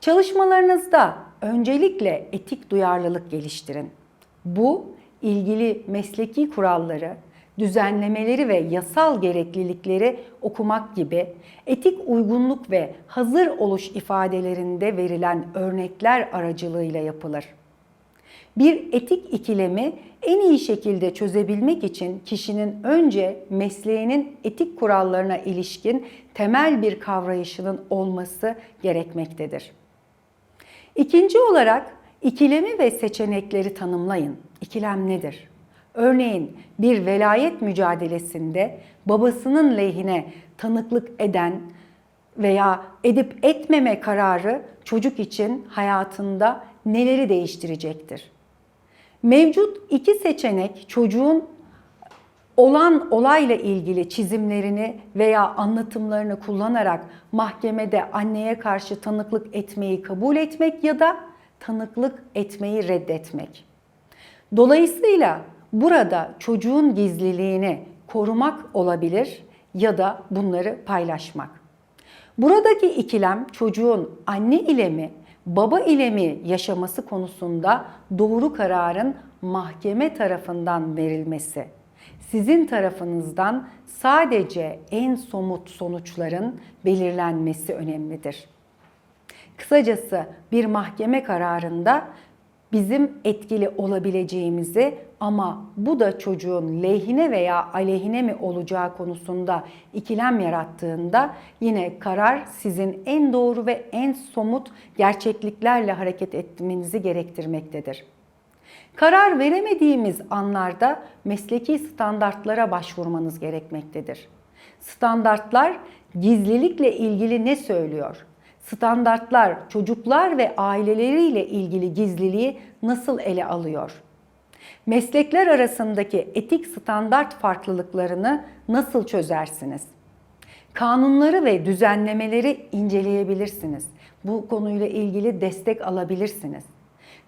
Çalışmalarınızda öncelikle etik duyarlılık geliştirin. Bu ilgili mesleki kuralları, düzenlemeleri ve yasal gereklilikleri okumak gibi etik uygunluk ve hazır oluş ifadelerinde verilen örnekler aracılığıyla yapılır. Bir etik ikilemi en iyi şekilde çözebilmek için kişinin önce mesleğinin etik kurallarına ilişkin temel bir kavrayışının olması gerekmektedir. İkinci olarak ikilemi ve seçenekleri tanımlayın. İkilem nedir? Örneğin bir velayet mücadelesinde babasının lehine tanıklık eden veya edip etmeme kararı çocuk için hayatında neleri değiştirecektir? Mevcut iki seçenek çocuğun olan olayla ilgili çizimlerini veya anlatımlarını kullanarak mahkemede anneye karşı tanıklık etmeyi kabul etmek ya da tanıklık etmeyi reddetmek. Dolayısıyla burada çocuğun gizliliğini korumak olabilir ya da bunları paylaşmak. Buradaki ikilem çocuğun anne ile mi, baba ile mi yaşaması konusunda doğru kararın mahkeme tarafından verilmesi. Sizin tarafınızdan sadece en somut sonuçların belirlenmesi önemlidir. Kısacası bir mahkeme kararında bizim etkili olabileceğimizi ama bu da çocuğun lehine veya aleyhine mi olacağı konusunda ikilem yarattığında yine karar sizin en doğru ve en somut gerçekliklerle hareket etmenizi gerektirmektedir. Karar veremediğimiz anlarda mesleki standartlara başvurmanız gerekmektedir. Standartlar gizlilikle ilgili ne söylüyor? Standartlar çocuklar ve aileleriyle ilgili gizliliği nasıl ele alıyor? Meslekler arasındaki etik standart farklılıklarını nasıl çözersiniz? Kanunları ve düzenlemeleri inceleyebilirsiniz. Bu konuyla ilgili destek alabilirsiniz.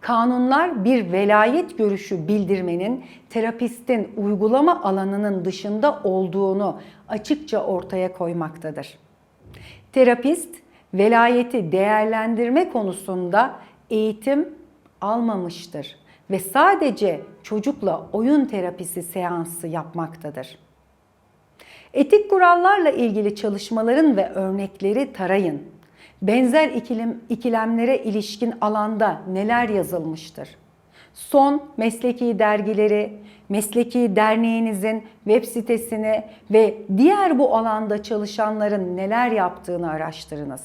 Kanunlar bir velayet görüşü bildirmenin terapistin uygulama alanının dışında olduğunu açıkça ortaya koymaktadır. Terapist velayeti değerlendirme konusunda eğitim almamıştır ve sadece çocukla oyun terapisi seansı yapmaktadır. Etik kurallarla ilgili çalışmaların ve örnekleri tarayın. Benzer ikilim, ikilemlere ilişkin alanda neler yazılmıştır? Son mesleki dergileri, mesleki derneğinizin web sitesini ve diğer bu alanda çalışanların neler yaptığını araştırınız.